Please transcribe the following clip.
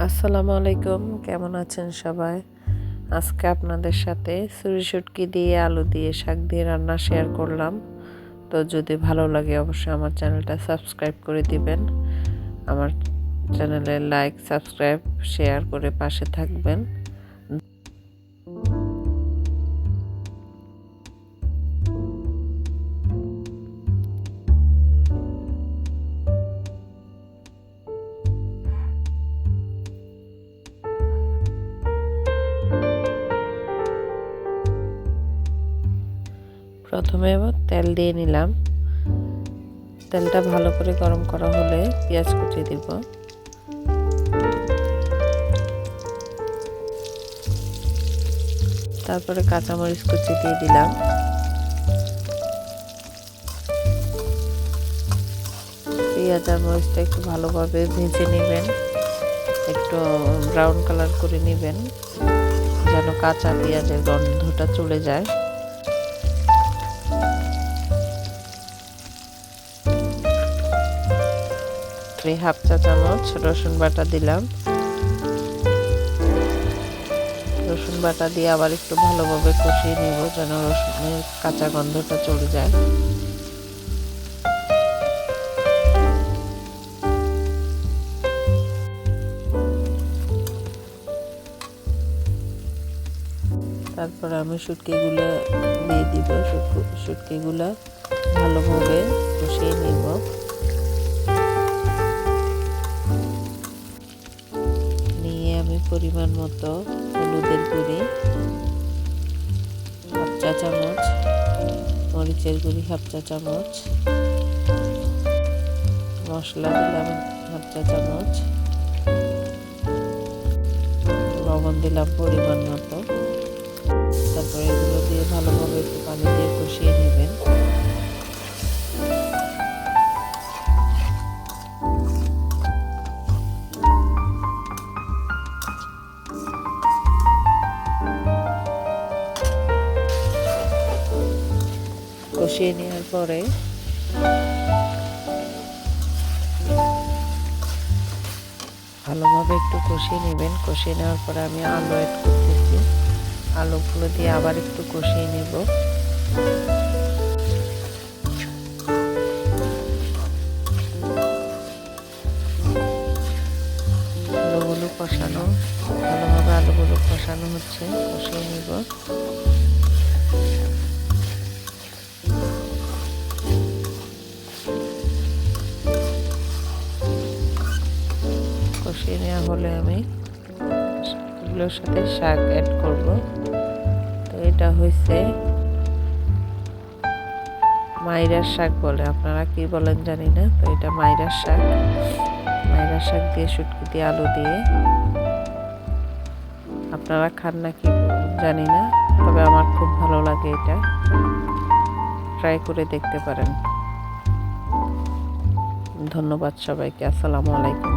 আসসালামু আলাইকুম, কেমন আছেন সবাই? আজকে আপনাদের সাথে সুরি শুটকি দিয়ে আলু দিয়ে শাক দিয়ে রান্না শেয়ার করলাম। তো যদি ভালো লাগে অবশ্যই আমার চ্যানেলটা সাবস্ক্রাইব করে দিবেন। আমার চ্যানেলে লাইক, সাবস্ক্রাইব, শেয়ার করে পাশে থাকবেন। প্রথমে তেল দিয়ে নিলাম। তেলটা ভালো করে গরম করা হলে পেঁয়াজ কুচি দিব। তারপরে কাঁচামরিচ কুচি দিয়ে দিলাম। পেঁয়াজ আর মরিচটা একটু ভালোভাবে ভেজে নেবেন। একটু ব্রাউন কালার করে নেবেন। যেন কাঁচা পেঁয়াজের গন্ধটা চলে যায়। আমি হাফ চা চামচ রসুন বাটা দিলাম। রসুন বাটা দিয়ে আবার একটু ভালোভাবে কষিয়ে নিব যেন রসুনের কাঁচা গন্ধটা চলে যায়। তারপর আমি শুটকিগুলো দিয়ে দিব। শুটকিগুলো ভালোভাবে কষিয়ে নিব। পরিমাণ মতো হলুদের গুঁড়ি, হাফ চা চামচ, মরিচের গুঁড়ি, হাফ চা চামচ, মশলা দিলাম হাফ চা চামচ, লবণ দিলাম পরিমাণ মতো। কষিয়ে নেওয়ার পরে ভালোভাবে একটু কষিয়ে নেবেন। কষিয়ে নেওয়ার পরে আমি আলু অ্যাড করতেছি। আলুগুলো দিয়ে আবার একটু কষিয়ে নেব। আলুগুলো কষানো, ভালোভাবে আলুগুলো কষানো হচ্ছে, কষিয়ে নেব। কষিয়ে নেওয়া হলে আমি। এগুলোর সাথে শাক অ্যাড করব। তো এটা হয়েছে মাইরার শাক বলে। আপনারা কি বলেন জানি না, তো এটা মাইরার শাক। মাইরার শাক দিয়ে শুটকি দিয়ে আলু দিয়ে। আপনারা খান না কি জানি না, তবে আমার খুব ভালো লাগে এটা। ট্রাই করে দেখতে পারেন। ধন্যবাদ সবাইকে, আসসালামু আলাইকুম।